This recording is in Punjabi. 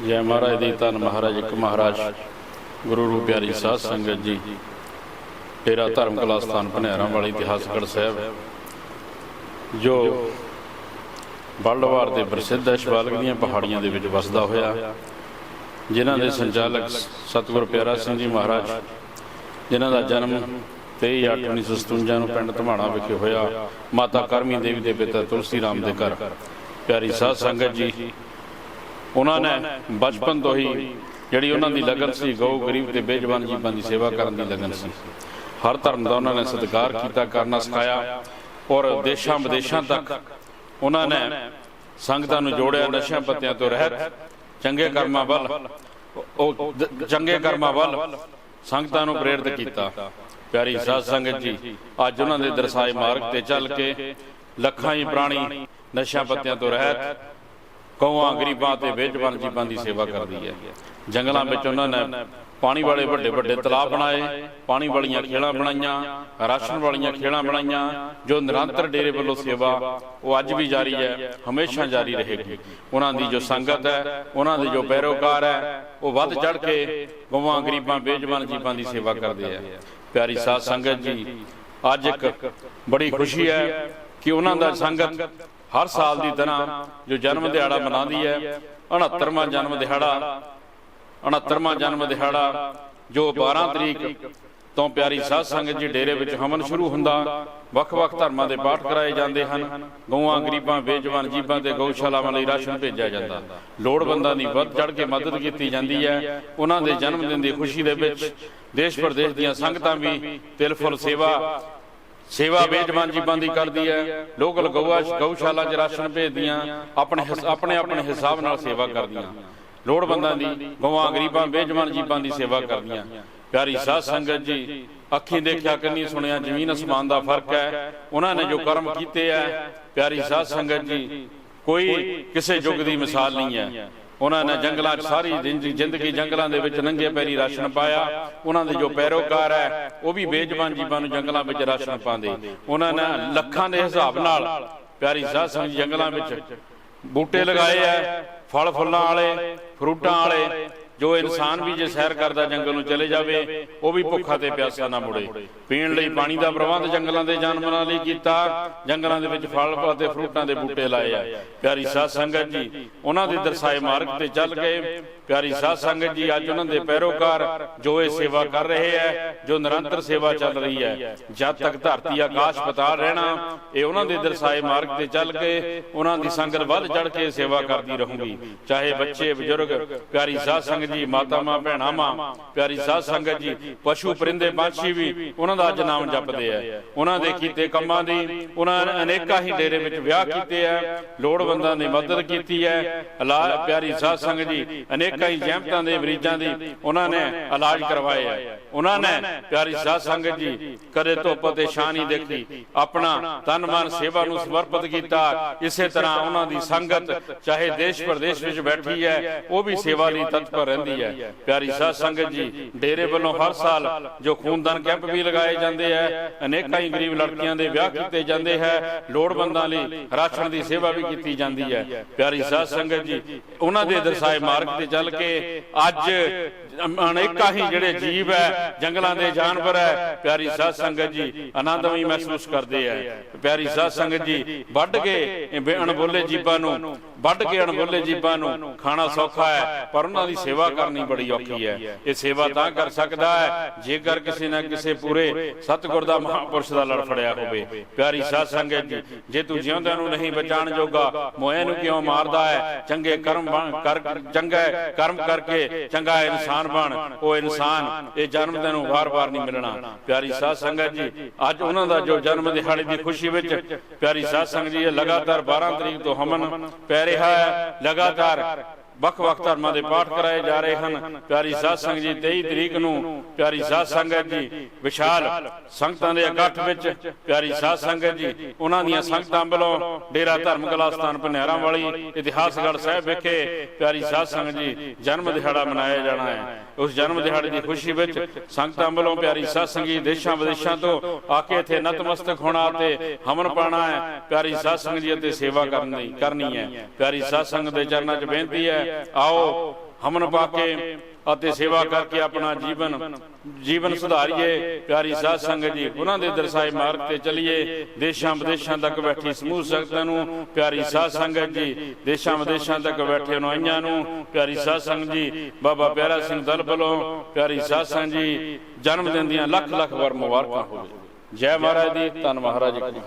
ਜੈ ਮਹਾਰਾਜ ਦੀ ਧੰਨ ਮਹਾਰਾਜ, ਇੱਕ ਮਹਾਰਾਜ। ਗੁਰੂ ਰੂਪ ਪਿਆਰੀ ਸਾਧ ਸੰਗਤ ਜੀ, ਤੇਰਾ ਧਰਮ ਕਲਾ ਸਥਾਨ ਭਨੇਰਾਂ ਵਾਲੀ ਇਤਿਹਾਸਗੜ ਸਾਹਿਬ। ਜੋ ਬੱਲਵਾਰ ਦੇ ਪ੍ਰਸਿੱਧ ਹੈ ਸ਼ਿਵਾਲਕ ਦੀਆਂ ਪਹਾੜੀਆਂ ਦੇ ਵਿੱਚ ਵਸਦਾ ਹੋਇਆ, ਜਿਨ੍ਹਾਂ ਦੇ ਸੰਚਾਲਕ ਸਤਿਗੁਰ ਪਿਆਰਾ ਸਿੰਘ ਜੀ ਮਹਾਰਾਜ, ਜਿਨ੍ਹਾਂ ਦਾ ਜਨਮ 23/8/1957 ਨੂੰ ਪਿੰਡ ਧਮਾਣਾ ਵਿਖੇ ਹੋਇਆ, ਮਾਤਾ ਕਰਮੀ ਦੇਵੀ ਦੇ ਪਿਤਾ ਤੁਲਸੀ ਰਾਮ ਦੇ ਘਰ। ਪਿਆਰੀ ਸਾਧ ਸੰਗਤ ਜੀ ਉਹਨਾਂ ਨੇ ਬਚਪਨ ਤੋਂ ਹੀ ਜਿਹੜੀ ਉਹਨਾਂ ਦੀ ਲਗਨ ਸੀ, ਗਊ ਗਰੀਬ ਤੇ ਬੇਜਵਾਨ ਜੀਵਾਂ ਦੀ ਸੇਵਾ ਕਰਨ ਦੀ ਲਗਨ ਸੀ। ਹਰ ਧਰਮ ਦਾ ਉਹਨਾਂ ਨੇ ਸਤਿਕਾਰ ਕੀਤਾ, ਕਰਨਾ ਸਿਖਾਇਆ ਔਰ ਦੇਸ਼ਾਂ ਵਿਦੇਸ਼ਾਂ ਤੱਕ ਉਹਨਾਂ ਨੇ ਸੰਗਤਾਂ ਨੂੰ ਜੋੜਿਆ, ਨਸ਼ਿਆਂ ਪੱਤਿਆਂ ਤੋਂ ਰਹਿਤ, ਚੰਗੇ ਕਰਮਾਂ ਵੱਲ, ਉਹ ਚੰਗੇ ਕਰਮਾਂ ਵੱਲ ਸੰਗਤਾਂ ਨੂੰ ਪ੍ਰੇਰਿਤ ਕੀਤਾ। ਪਿਆਰੀ ਸਾਧ ਸੰਗਤ ਜੀ, ਅੱਜ ਉਹਨਾਂ ਦੇ ਦਰਸਾਏ ਮਾਰਗ ਤੇ ਚੱਲ ਕੇ ਲੱਖਾਂ ਹੀ ਪ੍ਰਾਣੀ ਨਸ਼ਿਆਂ ਪੱਤਿਆਂ ਤੋਂ ਰਹਿਤ ਕੌਆਂ ਗਰੀਬਾਂ ਤੇ ਬੇਜਵਾਨ ਜੀਵਾਂ ਦੀ ਸੇਵਾ ਕਰਦੀ ਹੈ। ਜੰਗਲਾਂ ਵਿੱਚ ਉਹਨਾਂ ਨੇ ਪਾਣੀ ਵਾਲੇ ਵੱਡੇ ਵੱਡੇ ਤਲਾਬ ਬਣਾਏ ਪਾਣੀ ਵਾਲੀਆਂ ਖੇਲਾਂ ਬਣਾਈਆਂ ਰਾਸ਼ਨ ਵਾਲੀਆਂ ਖੇਲਾਂ ਬਣਾਈਆਂ ਜੋ ਨਿਰੰਤਰ ਡੇਰੇ ਵੱਲੋਂ ਸੇਵਾ ਉਹ ਅੱਜ ਵੀ ਜਾਰੀ ਹੈ ਹਮੇਸ਼ਾ ਜਾਰੀ ਰਹੇਗੀ। ਉਹਨਾਂ ਦੀ ਜੋ ਸੰਗਤ ਹੈ ਉਹਨਾਂ ਦੇ ਜੋ ਪੈਰੋਕਾਰ ਹੈ ਉਹ ਵੱਧ ਚੜ ਕੇ ਗਊਆਂ ਗਰੀਬਾਂ ਬੇਜਵਾਨ ਜੀਵਾਂ ਦੀ ਸੇਵਾ ਕਰਦੇ ਆ। ਪਿਆਰੀ ਸਾਧ ਸੰਗਤ ਜੀ ਅੱਜ ਇੱਕ ਬੜੀ ਖੁਸ਼ੀ ਹੈ ਕਿ ਉਹਨਾਂ ਦਾ ਸੰਗਤ ਹਰ ਸਾਲ ਦੀ ਤਰ੍ਹਾਂ ਜੋ ਜਨਮ ਦਿਹਾੜਾ ਮਨਾਉਂਦੀ ਹੈ 69ਵਾਂ ਜਨਮ ਦਿਹਾੜਾ 69ਵਾਂ ਜਨਮ ਦਿਹਾੜਾ ਜੋ 12 ਤਰੀਕ ਤੋਂ ਪਿਆਰੀ ਸਾਧ ਸੰਗਤ ਜੀ ਡੇਰੇ ਵਿੱਚ ਹਮਨ ਸ਼ੁਰੂ ਹੁੰਦਾ ਵੱਖ-ਵੱਖ ਧਰਮਾਂ ਦੇ ਪਾਠ ਕਰਾਏ ਜਾਂਦੇ ਹਨ ਗਊਆਂ ਗਰੀਬਾਂ ਬੇਜਵਾਨ ਜੀਵਾਂ ਤੇ ਗਊਸ਼ਾਲਾਵਾਂ ਲਈ ਰਾਸ਼ਨ ਭੇਜਿਆ ਜਾਂਦਾ। ਲੋੜਵੰਦਾਂ ਦੀ ਵੱਧ ਚੜ ਕੇ ਮਦਦ ਕੀਤੀ ਜਾਂਦੀ ਹੈ। ਉਹਨਾਂ ਦੇ ਜਨਮ ਦਿਨ ਦੀ ਖੁਸ਼ੀ ਦੇ ਵਿੱਚ ਦੇਸ਼ ਪ੍ਰਦੇਸ਼ ਦੀਆਂ ਸੰਗਤਾਂ ਵੀ ਤਿਲ ਫੁੱਲ ਸੇਵਾ ਸੇਵਾ ਬੇਜਵਾਨ ਜੀਵਾਂ ਦੀ ਕਰਦੀ ਹੈ। ਲੋਕਲ ਗਊਆ ਗਊਸ਼ਾਲਾ 'ਚ ਰਾਸ਼ਨ ਭੇਜਦੀਆਂ ਆਪਣੇ ਆਪਣੇ ਆਪਣੇ ਹਿਸਾਬ ਨਾਲ ਸੇਵਾ ਕਰਦੀਆਂ। ਲੋੜਵੰਦਾਂ ਦੀ ਗਊਆਂ ਗਰੀਬਾਂ ਬੇਜਵਾਨ ਜੀਵਾਂ ਦੀ ਸੇਵਾ ਕਰਦੀਆਂ। ਪਿਆਰੀ ਸਾਧ ਸੰਗਤ ਜੀ ਅੱਖੀਂ ਦੇਖਿਆ ਕੰਨੀ ਸੁਣਿਆ ਜ਼ਮੀਨ ਅਸਮਾਨ ਦਾ ਫ਼ਰਕ ਹੈ। ਉਹਨਾਂ ਨੇ ਜੋ ਕਰਮ ਕੀਤੇ ਹੈ ਪਿਆਰੀ ਸਾਧ ਸੰਗਤ ਜੀ ਕੋਈ ਕਿਸੇ ਯੁੱਗ ਦੀ ਮਿਸਾਲ ਨਹੀਂ ਹੈ। ਉਹਨਾਂ ਨੇ ਜੰਗਲਾਂ 'ਚ ਸਾਰੀ ਜ਼ਿੰਦਗੀ ਜੰਗਲਾਂ ਦੇ ਵਿੱਚ ਨੰਗੇ ਪੈਰੀ ਰਾਸ਼ਨ ਪਾਇਆ। ਉਹਨਾਂ ਦੇ ਜੋ ਪੈਰੋਕਾਰ ਹੈ, ਉਹ ਵੀ ਬੇਜਵਾਨ ਜੀਵਾਂ ਨੂੰ ਜੰਗਲਾਂ ਵਿੱਚ ਰਾਸ਼ਨ ਪਾਉਂਦੇ। ਉਹਨਾਂ ਨੇ ਲੱਖਾਂ ਦੇ ਹਿਸਾਬ ਨਾਲ ਪਿਆਰੀ ਸਾਧ ਸੰਗਤ ਜੰਗਲਾਂ ਵਿੱਚ ਬੂਟੇ ਲਗਾਏ ਐ ਫਲ ਫੁੱਲਾਂ ਵਾਲੇ, ਫਰੂਟਾਂ ਵਾਲੇ ਜੋ ਇਨਸਾਨ ਵੀ ਜੇ ਸੈਰ ਕਰਦਾ ਜੰਗਲ ਨੂੰ ਚਲੇ ਜਾਵੇ, ਉਹ ਵੀ ਭੁੱਖਾ ਤੇ ਪਿਆਸਾ ਨਾ ਮੁੜੇ। ਪੀਣ ਲਈ ਪਾਣੀ ਦਾ ਪ੍ਰਬੰਧ ਜੰਗਲਾਂ ਦੇ ਜਾਨਵਰਾਂ ਲਈ ਕੀਤਾ, ਜੰਗਲਾਂ ਦੇ ਵਿੱਚ ਫਲ ਅਤੇ ਫਰੂਟਾਂ ਦੇ ਬੂਟੇ ਲਾਏ ਆ। ਪਿਆਰੀ ਸਾਧ ਸੰਗਤ ਜੀ, ਉਹਨਾਂ ਦੇ ਦਰਸਾਏ ਮਾਰਗ ਤੇ ਚੱਲ ਕੇ ਪਿਆਰੀ ਸਾਧ ਸੰਗਤ ਜੀ, ਅੱਜ ਉਹਨਾਂ ਦੇ ਪੈਰੋਕਾਰ ਜੋ ਇਹ ਸੇਵਾ ਕਰ ਰਹੇ ਹੈ ਜੋ ਨਿਰੰਤਰ ਸੇਵਾ ਚੱਲ ਰਹੀ ਹੈ ਜਦ ਤੱਕ ਧਰਤੀ ਆਕਾਸ਼ ਪਤਾਲ ਰਹਿਣਾ, ਇਹ ਉਹਨਾਂ ਦੇ ਦਰਸਾਏ ਮਾਰਗ ਤੇ ਚੱਲ ਕੇ, ਉਹਨਾਂ ਦੀ ਸੰਗਤ ਵੱਧ ਚੜ ਕੇ ਸੇਵਾ ਕਰਦੀ ਰਹੂਗੀ। ਚਾਹੇ ਬੱਚੇ, ਬਜ਼ੁਰਗ, ਪਿਆਰੀ ਸਾਧ ਸੰਗਤ ਜੀ ਮਾਤਾਵਾਂ ਭੈਣਾਂ ਪਿਆਰੀ ਸਾਧ ਸੰਗਤ ਜੀ, ਪਸ਼ੂ ਪਰਿੰਦੇ ਪੰਛੀ ਵੀ, ਉਹਨਾਂ ਦਾ ਅੱਜ ਨਾਮ ਜਪਦੇ ਆ। ਉਹਨਾਂ ਦੇ ਕੀਤੇ ਕੰਮਾਂ ਦੀ, ਉਹਨਾਂ ਨੇ ਅਨੇਕਾਂ ਹੀ ਡੇਰੇ ਵਿੱਚ ਵਿਆਹ ਕੀਤੇ ਆ, ਲੋੜਵੰਦਾਂ ਦੀ ਮਦਦ ਕੀਤੀ ਹੈ ਇਲਾਜ ਪਿਆਰੀ ਸਾਧ ਸੰਗਤ ਜੀ, ਅਨੇਕਾਂ ਹੀ ਜਹਿਮਤਾਂ ਦੇ ਮਰੀਜ਼ਾਂ ਦੀ ਉਹਨਾਂ ਨੇ ਇਲਾਜ ਕਰਵਾਏ ਆ। ਉਹਨਾਂ ਨੇ, ਪਿਆਰੀ ਸਾਧ ਸੰਗਤ ਜੀ, ਕਦੇ ਧੁੱਪ ਤੇ ਛਾਂ ਨਹੀਂ ਦੇਖੀ। ਆਪਣਾ ਤਨ ਮਨ ਸੇਵਾ ਨੂੰ ਸਮਰਪਿਤ ਕੀਤਾ। ਇਸੇ ਤਰ੍ਹਾਂ ਉਹਨਾਂ ਦੀ ਸੰਗਤ, ਚਾਹੇ ਦੇਸ਼ ਪ੍ਰਦੇਸ਼ ਵਿੱਚ ਬੈਠੀ ਹੈ, ਉਹ ਵੀ ਸੇਵਾ ਲਈ ਤਤਪਰ ਰਹਿੰਦੀ ਹੈ। ਪਿਆਰੀ ਸਾਧ ਸੰਗਤ ਜੀ ਡੇਰੇ ਵੱਲੋਂ ਹਰ ਸਾਲ ਜੋ ਖੂਨਦਾਨ ਕੈਂਪ ਵੀ ਲਗਾਏ ਜਾਂਦੇ ਹੈ ਅਨੇਕਾਂ ਹੀ ਗਰੀਬ ਲੜਕੀਆਂ ਦੇ ਵਿਆਹ ਕੀਤੇ ਜਾਂਦੇ ਹੈ ਲੋੜਵੰਦਾਂ ਲਈ ਰਾਸ਼ਨ ਦੀ ਸੇਵਾ ਵੀ ਕੀਤੀ ਜਾਂਦੀ ਹੈ। ਪਿਆਰੀ ਸਾਧ ਸੰਗਤ ਜੀ ਉਹਨਾਂ ਦੇ ਦਰਸਾਏ ਮਾਰਗ ਤੇ ਚੱਲ ਕੇ ਅੱਜ ਅਨੇਕਾਂ ਹੀ ਜਿਹੜੇ ਜੀਵ ਹੈ ਜੰਗਲਾਂ ਦੇ ਜਾਨਵਰ ਹੈ ਪਿਆਰੀ ਸਾਧ ਸੰਗਤ ਜੀ ਆਨੰਦਮਈ ਮਹਿਸੂਸ ਕਰਦੇ ਹੈ। ਪਿਆਰੀ ਸਾਧ ਸੰਗਤ ਜੀ ਵੱਢ ਕੇ ਅਣਬੋਲੇ ਜੀਵਾਂ ਨੂੰ ਵੱਢ ਕੇ ਅਣਬੋਲੇ ਜੀਵਾਂ ਨੂੰ ਖਾਣਾ ਸੌਖਾ ਹੈ ਪਰ ਉਹਨਾਂ ਦੀ ਸੇਵਾ ਕਰਨੀ ਬੜੀ ਔਖੀ ਹੈ। ਇਹ ਸੇਵਾ ਤਾਂ ਕਰ ਸਕਦਾ ਹੈ ਜੇਕਰ ਕਿਸੇ ਨਾ ਕਿਸੇ ਪੂਰੇ ਸਤਿਗੁਰ ਦਾ ਮਹਾਪੁਰਸ਼ ਦਾ ਲੜ ਫੜਿਆ ਹੋਵੇ। ਪਿਆਰੀ ਸਾਧ ਸੰਗਤ ਜੀ ਜੇ ਤੂੰ ਜਿਉਂਦਿਆਂ ਨੂੰ ਨਹੀਂ ਬਚਾਣ ਜੋਗਾ ਮੋਏ ਨੂੰ ਕਿਉਂ ਮਾਰਦਾ ਹੈ? ਚੰਗੇ ਕਰਮ ਕਰ ਚੰਗਾ ਕਰਮ ਕਰਕੇ ਚੰਗਾ ਇਨਸਾਨ ਬਣ। ਉਹ ਇਨਸਾਨ ਇਹ ਜਨਮ ਦਿਨ ਨੂੰ ਵਾਰ-ਵਾਰ ਨਹੀਂ ਮਿਲਣਾ। ਪਿਆਰੀ ਸਾਧ ਸੰਗਤ ਜੀ ਅੱਜ ਉਹਨਾਂ ਦਾ ਜੋ ਜਨਮ ਦਿਹਾੜੇ ਦੀ ਖੁਸ਼ੀ ਵਿੱਚ ਪਿਆਰੀ ਸਾਧ ਸੰਗਤ ਜੀ ਇਹ ਲਗਾਤਾਰ 12 ਤਰੀਕ ਤੋਂ ਹਮਨ ਪੈ ਰਿਹਾ ਹੈ। ਲਗਾਤਾਰ ਵੱਖ-ਵੱਖ ਧਰਮਾਂ ਦੇ ਪਾਠ ਕਰਾਏ ਜਾ ਰਹੇ ਹਨ। ਪਿਆਰੀ ਸਾਧ ਸੰਗਤ ਜੀ 23 ਤਰੀਕ ਨੂੰ ਪਿਆਰੀ ਸਾਧ ਸੰਗਤ ਜੀ ਵਿਸ਼ਾਲ ਸੰਗਤਾਂ ਦੇ ਇਕੱਠ ਵਿੱਚ ਪਿਆਰੀ ਸਾਧ ਸੰਗਤ ਜੀ ਉਹਨਾਂ ਦੀਆਂ ਸੰਗਤਾਂ ਵੱਲੋਂ ਡੇਰਾ ਧਰਮ ਕਲਾ ਸਥਾਨ ਪਨਿਆਰਾਂ ਵਾਲੀ ਇਤਿਹਾਸਗੜ ਸਾਹਿਬ ਵਿਖੇ ਪਿਆਰੀ ਸਾਧ ਸੰਗਤ ਜੀ ਜਨਮ ਦਿਹਾੜਾ ਮਨਾਇਆ ਜਾਣਾ ਹੈ। ਉਸ ਜਨਮ ਦਿਹਾੜੇ ਦੀ ਖੁਸ਼ੀ ਵਿੱਚ ਸੰਗਤਾਂ ਵੱਲੋਂ ਪਿਆਰੀ ਸਾਧ ਸੰਗਤ ਦੇਸ਼ਾਂ ਵਿਦੇਸ਼ਾਂ ਤੋਂ ਆ ਕੇ ਇੱਥੇ ਨਤਮਸਤਕ ਹੋਣਾ ਤੇ ਹਮਨ ਪਾਣਾ ਹੈ ਪਿਆਰੀ ਸਾਧ ਸੰਗਤ ਜੀ ਅਤੇ ਸੇਵਾ ਕਰਨੀ ਕਰਨੀ ਹੈ। ਪਿਆਰੀ ਸਾਧ ਸੰਗਤ ਦੇ ਚਰਨਾਂ 'ਚ ਬੇਨਤੀ ਹੈ ਹੈ। ਆਓ, ਹਮਨ ਪਾ ਅਤੇ ਸੇਵਾ ਕਰਕੇ ਆਪਣਾ ਜੀਵਨ ਜੀਵਨ ਸੁਧਾਰੀਏ। ਪਿਆਰੀ ਸਾਧ ਸੰਗਤ ਜੀ ਉਹਨਾਂ ਦੇ ਦਰਸਾਏ ਮਾਰਗ ਤੇ ਚੱਲੀਏ। ਦੇਸ਼ਾਂ ਵਿਦੇਸ਼ਾਂ ਤੱਕ ਬੈਠੀ ਸਮੂਹ ਸੰਗਤਾਂ ਨੂੰ, ਪਿਆਰੀ ਸਾਧ ਸੰਗਤ ਜੀ, ਦੇਸ਼ਾਂ ਵਿਦੇਸ਼ਾਂ ਤੱਕ ਬੈਠੇ ਅਨੁਆਈਆਂ ਨੂੰ, ਪਿਆਰੀ ਸਾਧ ਸੰਗਤ ਜੀ, ਬਾਬਾ ਪਿਆਰਾ ਸਿੰਘ ਦਲ ਵੱਲੋਂ, ਪਿਆਰੀ ਸਾਧ ਸੰਗਤ ਜੀ, ਜਨਮ ਦਿਨ ਦੀਆਂ ਲੱਖ ਲੱਖ ਵਾਰ ਮੁਬਾਰਕਾਂ ਹੋਵੇ। ਜੈ ਮਹਾਰਾਜ ਦੀ, ਧੰਨ ਮਹਾਰਾਜ ਜੀ